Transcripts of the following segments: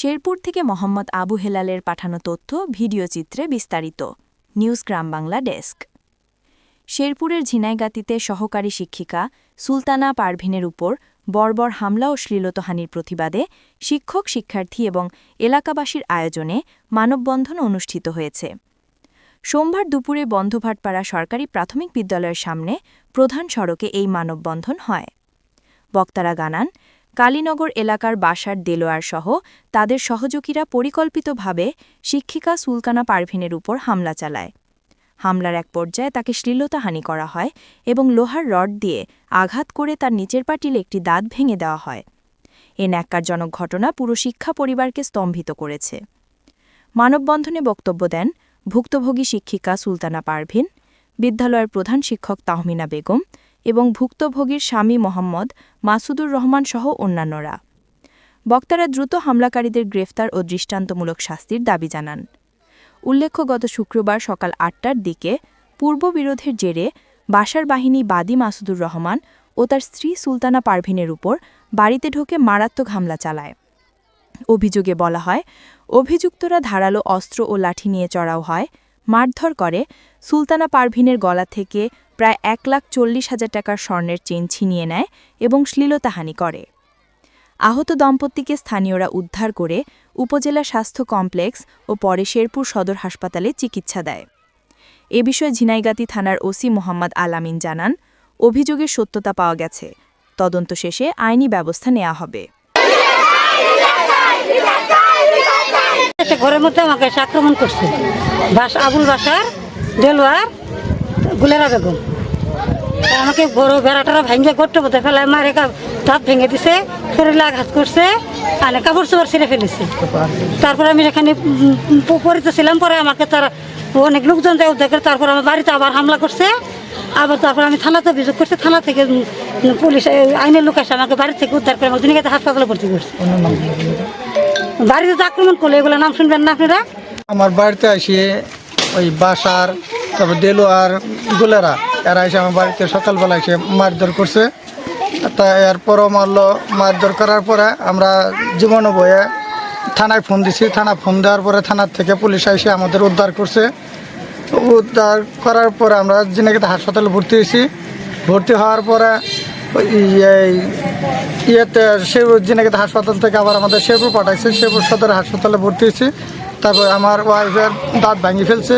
শেরপুর থেকে মোহাম্মদ আবু হেলালের পাঠানো তথ্য, ভিডিও চিত্রে বিস্তারিত। News Gram Bangla desk. শেরপুরের ঝিনাইগাতিতে সহকারী শিক্ষিকা সুলতানা পারভিনের উপর বর্বর হামলা ও শ্লীলতহানির প্রতিবাদে শিক্ষক, শিক্ষার্থী এবং এলাকাবাসীর আয়োজনে মানববন্ধন অনুষ্ঠিত হয়েছে। সোমবার দুপুরে বন্ধভাটপাড়া সরকারি প্রাথমিক বিদ্যালয়ের সামনে প্রধান সড়কে এই মানববন্ধন হয়। বক্তারা জানান কালীনগর এলাকার বাসার দেলোয়ার সহ তাদের সহযোগীরা পরিকল্পিতভাবে শিক্ষিকা সুলতানা পারভিনের উপর হামলা চালায়। হামলার এক পর্যায়ে তাকে শ্লীলতাহানি করা হয় এবং লোহার রড দিয়ে আঘাত করে তার নিচের পাটিলে একটি দাঁত ভেঙে দেওয়া হয়। এ ন্যাক্কারজনক ঘটনা পুরো শিক্ষা পরিবারকে স্তম্ভিত করেছে। মানববন্ধনে বক্তব্য দেন ভুক্তভোগী শিক্ষিকা সুলতানা পারভিন, বিদ্যালয়ের প্রধান শিক্ষক তাহমিনা বেগম এবং ভুক্তভোগীর স্বামী মোহাম্মদ মাসুদুর রহমান সহ অন্যান্যরা। বক্তারা দ্রুত হামলাকারীদের গ্রেফতার ও দৃষ্টান্তমূলক শাস্তির দাবি জানান। উল্লেখ্য, গত শুক্রবার সকাল আটটার দিকে পূর্ববিরোধের জেরে বাসার বাহিনী বাদী মাসুদুর রহমান ও তার স্ত্রী সুলতানা পারভিনের উপর বাড়িতে ঢোকে মারাত্মক হামলা চালায়। অভিযোগে বলা হয়, অভিযুক্তরা ধারালো অস্ত্র ও লাঠি নিয়ে চড়াও হয়, মারধর করে সুলতানা পারভিনের গলা থেকে প্রায় এক লাখ চল্লিশ হাজার টাকার স্বর্ণের চেন ছিনিয়ে নেয় এবং শ্লীলতাহানি করে। আহত দম্পতিকে স্থানীয়রা উদ্ধার করে উপজেলা স্বাস্থ্য কমপ্লেক্স ও পরে শেরপুর সদর হাসপাতালে চিকিৎসা দেয়। এ বিষয়ে ঝিনাইগাতি থানার ওসি মোহাম্মদ আলামিন জানান অভিযোগের সত্যতা পাওয়া গেছে। তদন্ত শেষে আইনি ব্যবস্থা নেওয়া হবে। ঘরের মধ্যে আমাকে আক্রমণ করছে। আবুল বাসার দেলোয়ার গুলেরা বেগম। আমাকে বড় বেড়াটারা ভেঙে গর্ত মধ্যে ফেলায়, মারে কা- দাঁত ভেঙে দিছে, শরীরে আঘাত করছে, আর কাপড় চোপড় ছিঁড়ে ফেলেছে। তারপরে আমি সেখানে পড়িতেছিলাম পরে আমাকে তার অনেক লোকজন দেয় উদ্ধার করে, তারপর আমার বাড়িতে আবার হামলা করছে। আবার তারপর আমি থানাতে অভিযোগ করছি, থানা থেকে পুলিশ আইনের লোক এসে আমাকে বাড়ি থেকে উদ্ধার করে আমার দুনিয়াতে হাসপাতালে ভর্তি করছে। বাড়িতে তো আক্রমণ করল এগুলো নাম শুনবেন না আপনারা? আমার বাড়িতে আসে ওই বাসার, তারপর দেলোয়ার গুলেরা এরা এসে আমার বাড়িতে সকালবেলা এসে মারধর করছে। তা এরপরও মারলো, মারধর করার পরে আমরা জীবন বয়ে থানায় ফোন দিছি। থানা ফোন দেওয়ার পরে থানার থেকে পুলিশ এসে আমাদের উদ্ধার করছে। উদ্ধার করার পরে আমরা জিনাকিতে হাসপাতালে ভর্তি হয়েছি। ভর্তি হওয়ার পরে ইয়েতে শেরপুর জিনাকিতে হাসপাতাল থেকে আবার আমাদের শেরপুর পাঠাইছে। শেরপুর সদর হাসপাতালে ভর্তি হয়েছি। তারপর আমার ওয়াইফের দাঁত ভাঙি ফেলছে,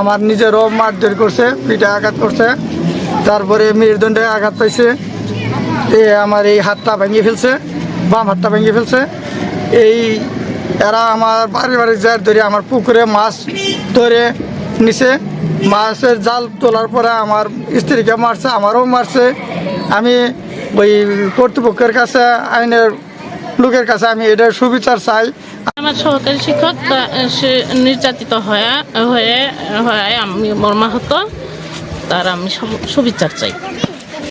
আমার নিজেরও মারধর করছে, পিঠে আঘাত করছে, তারপরে মেরুদণ্ডে আঘাত পাইছে। এ আমার এই হাতটা ভেঙে ফেলছে, বাম হাতটা ভেঙে ফেলছে। এই এরা আমার বাড়ি বাড়ি যায় ধরে আমার পুকুরে মাছ ধরে নিছে। মাছের জাল তোলার পরে আমার স্ত্রীকে মারছে, আমারও মারছে। আমি ওই কর্তৃপক্ষের কাছে আইনের লোকের কাছে আমি এটার সুবিচার চাই। আমার সহকারী শিক্ষক সে নির্যাতিত হয়ে হয়ে, হয় আমি মর্মাহত, তার আমি সুবিচার চাই।